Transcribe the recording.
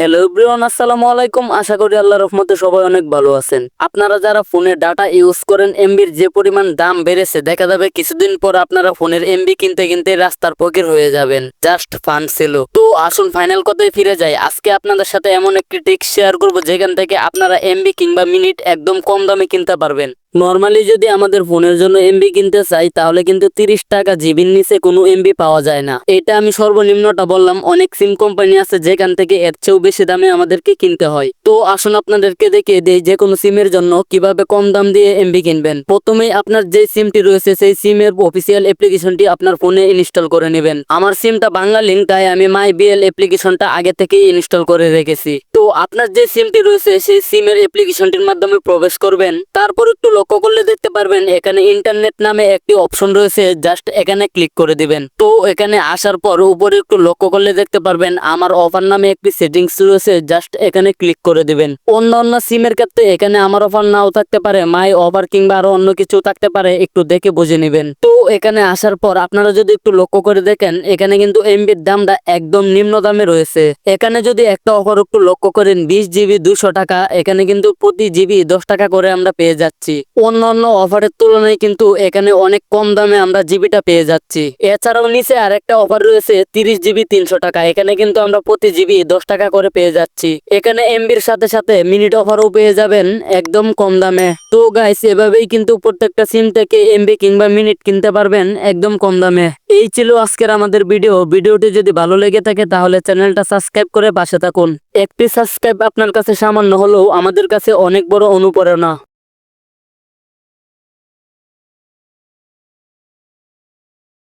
Hello everyone আসসালামু আলাইকুম। আশা করি আল্লাহ রহমতে সবাই অনেক ভালো আছেন। আপনারা যারা ফোনে ডাটা ইউজ করেন এমবির যে পরিমাণ দাম বেড়েছে, দেখা যাবে কিছুদিন পর আপনারা ফোনের এমবি কিনতে কিনতে রাস্তার পকের হয়ে যাবেন। জাস্ট ফান ছিল। তো আসুন ফাইনাল কথায় ফিরে যাই। আজকে আপনাদের সাথে এমন একটি টিক্স শেয়ার করব, যেখান থেকে আপনারা এমবি কিংবা মিনিট একদম কম দামে কিনতে পারবেন। নর্মালি যদি আমাদের ফোনের জন্য এমবি কিনতে চাই, তাহলে কিন্তু তিরিশ টাকা জিবির নিচে কোনো এমবি পাওয়া যায় না। এটা আমি সর্বনিম্নটা বললাম, অনেক সিম কোম্পানি আছে যেখান থেকে এর চেয়েও বেশি দামে আমাদেরকে কিনতে হয়। তো আসুন আপনাদেরকে দেখিয়ে দেই যে কোনো সিমের জন্য কীভাবে কম দাম দিয়ে এমবি কিনবেন। প্রথমেই আপনার যে সিমটি রয়েছে, সেই সিমের অফিসিয়াল অ্যাপ্লিকেশনটি আপনার ফোনে ইনস্টল করে নেবেন। আমার সিমটা বাংলা লিঙ্ক তাই আমি মাই বিএল অ্যাপ্লিকেশনটা আগে থেকেই ইনস্টল করে রেখেছি। তো আপনার যে সিমটি রয়েছে, সেই সিমের অ্যাপ্লিকেশনটির মাধ্যমে প্রবেশ করবেন। তারপর একটু লক্ষ্য করলে দেখতে পারবেন, এখানে ইন্টারনেট নামে একটি অপশন রয়েছে জাস্ট এখানে ক্লিক করে দিবেন। তো এখানে আসার পর উপরে একটু লক্ষ্য করলে দেখতে পারবেন, আমার অফার নামে একটি সেটিংস রয়েছে জাস্ট এখানে ক্লিক করে দিবেন। অন্য অন্য সিমের ক্ষেত্রে এখানে আমার অফার নাও থাকতে পারে মাই অফার কিংবা আরও অন্য কিছু থাকতে পারে, একটু দেখে বুঝে নেবেন। তো এখানে আসার পর আপনারা যদি একটু লক্ষ্য করে দেখেন, এখানে কিন্তু এমবির দামটা একদম নিম্ন দামে রয়েছে। এখানে যদি একটা অফার একটু লক্ষ্য করেন, বিশ জিবি দুশো টাকা। এখানে কিন্তু প্রতি জিবি দশ টাকা করে আমরা পেয়ে যাচ্ছি। অন্য অন্য অফারের তুলনায় কিন্তু এখানে অনেক কম দামে আমরা জিবিটা পেয়ে যাচ্ছি। এছাড়াও নিচে আরেকটা অফার রয়েছে, তিরিশ জিবি তিনশো টাকা। এখানে কিন্তু আমরা প্রতি জিবি দশ টাকা করে পেয়ে যাচ্ছি। এখানে এমবির সাথে সাথে মিনিট অফারও পেয়ে যাবেন, একদম কম দামে। তো গাইস এভাবেই কিন্তু প্রত্যেকটা সিম থেকে এমবি কিংবা মিনিট কিনতে পারবেন একদম কম দামে। এই ছিল আজকের আমাদের ভিডিও ভিডিওটি যদি ভালো লেগে থাকে তাহলে চ্যানেলটা সাবস্ক্রাইব করে পাশে থাকুন। একটি সাবস্ক্রাইব আপনার কাছে সামান্য হলেও আমাদের কাছে অনেক বড় অনুপ্রেরণা।